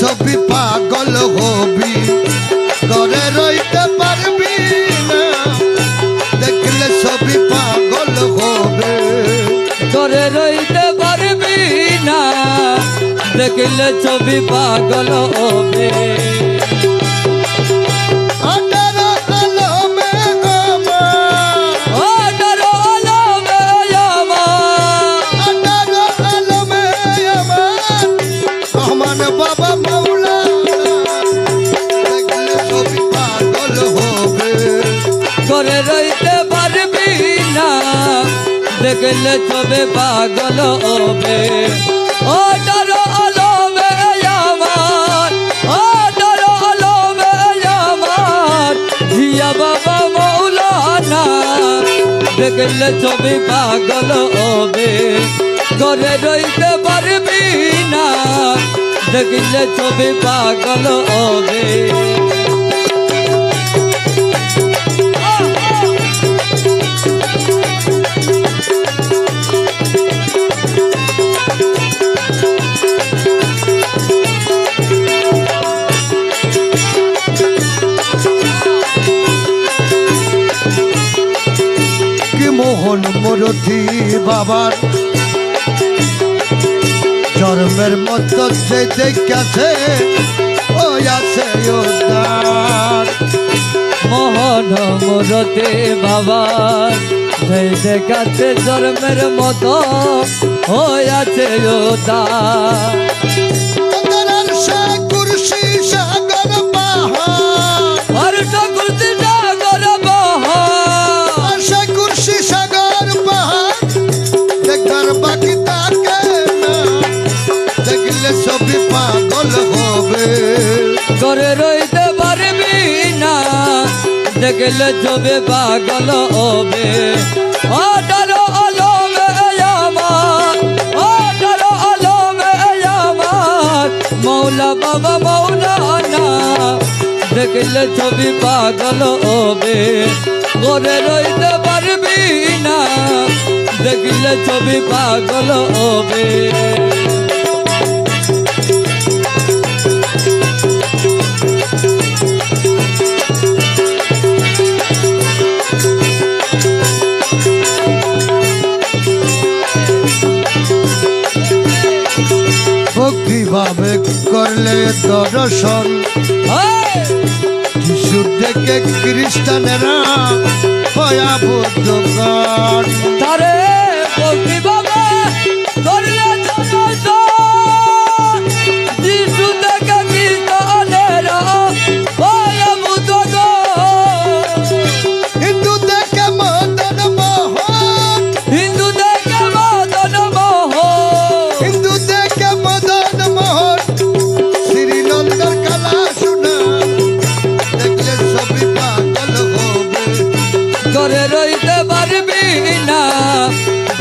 সবই পাগল হবি। ঘরে রইতে পারবি না, দেখলে সবই পাগল হবে। ঘরে রইতে পারবি না, দেখলে ছবি পাগল হবে। করে রইতে পারবি না। দেখলে ছবি পাগল হবে। ও ডরো আলমে আমার, ও ডরো আলমে আমার। জিয়া বাবা মৌলানা, দেখলে ছবি পাগল হবে। করে রইতে পারবি না, দেখলে ছবি পাগল হবে। মরথি বাবার জন্মের মতো যে দেখাছে ওই আছে উদ্ধার মোহন মুরতে বাবা সেই দেখাচ্ছে জন্মের মতো হয়েছে ওদা উদ্ধারের সবই পাগল হবে। করে রইতে পারবি না, দেখলে ছবি পাগল হবে। অডারো আলমে আমার অডারো আলমে আমার। মৌলা বাবা মৌলানা দেখলে ছবি পাগল হবে। করে রইতে পারবি না, দেখলে ছবি পাগল হবে। ভক্তি ভাবে করলে দর্শন Hey! থেকে খ্রিস্টানেরা ভয়াবুদ্ধ তারে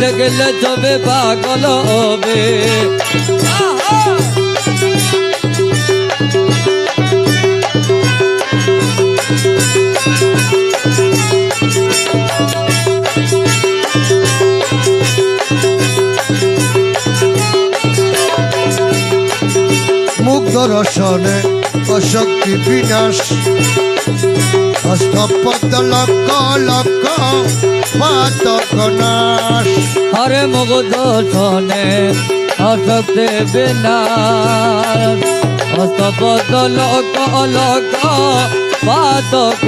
দেখলে তবে পাগল হবে। মুগ্ধ রসনে অশক্তি বিনাশ। অষ্টপদ লক্ষ লক্ষ পাতক নাশ। হরে মগধ শনে অশক্তে বিনা হস্তপদ লক্ষ লক পাতক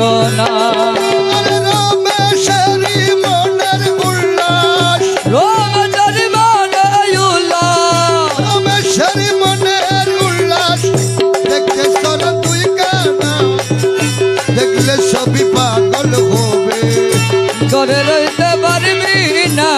পারবি না।